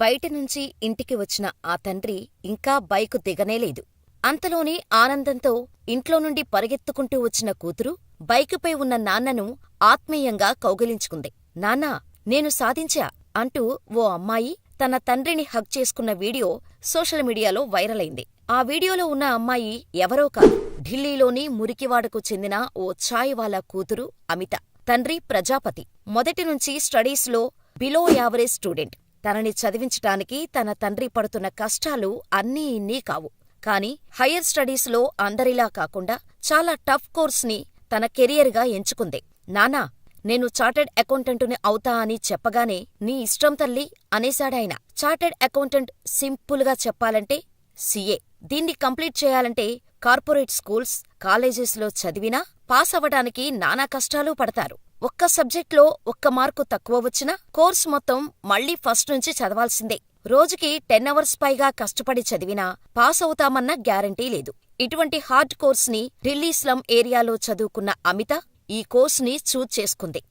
బయటనుంచి ఇంటికి వచ్చిన ఆ తండ్రి ఇంకా బైకు దిగనేలేదు. అంతలోనే ఆనందంతో ఇంట్లో నుండి పరిగెత్తుకుంటూ వచ్చిన కూతురు బైకుపై ఉన్న నాన్నను ఆత్మీయంగా కౌగిలించుకుంది. నాన్నా, నేను సాధించా! అంటూ ఓ అమ్మాయి తన తండ్రిని హగ్ చేసుకున్న వీడియో సోషల్ మీడియాలో వైరలైంది. ఆ వీడియోలో ఉన్న అమ్మాయి ఎవరో కాదు ఢిల్లీలోని మురికివాడకు చెందిన ఓ ఛాయ్వాలా కూతురు అమిత. తండ్రి ప్రజాపతి. మొదటినుంచీ స్టడీస్లో బిలో యావరేజ్ స్టూడెంట్. తనని చదివించటానికి తన తండ్రి పడుతున్న కష్టాలు అన్నీ ఇన్నీ కావు. కాని హయ్యర్ స్టడీస్లో అందరిలా కాకుండా చాలా టఫ్ కోర్స్ని తన కెరియర్గా ఎంచుకుంది. నానా నేను చార్టర్డ్ అకౌంటెంటుని అవుతా అని చెప్పగానే నీ ఇష్టం తల్లి అనేశాడాయన. చార్టర్డ్ అకౌంటెంట్ సింపుల్గా చెప్పాలంటే సీఏ. దీన్ని కంప్లీట్ చేయాలంటే కార్పొరేట్ స్కూల్స్, కాలేజెస్లో చదివినా పాస్ అవటానికి నానా కష్టాలు పడతారు. ఒక్క సబ్జెక్ట్లో ఒక్క మార్కు తక్కువ వచ్చినా కోర్స్ మొత్తం మళ్ళీ ఫస్ట్ నుంచి చదవాల్సిందే. రోజుకి టెన్ అవర్స్ పైగా కష్టపడి చదివినా పాస్ అవుతామన్న గ్యారంటీ లేదు. ఇటువంటి హార్డ్ కోర్స్ని ఢిల్లీ స్లమ్ ఏరియాలో చదువుకున్న అమిత ఈ కోర్స్ని చూజ్ చేసుకుంది.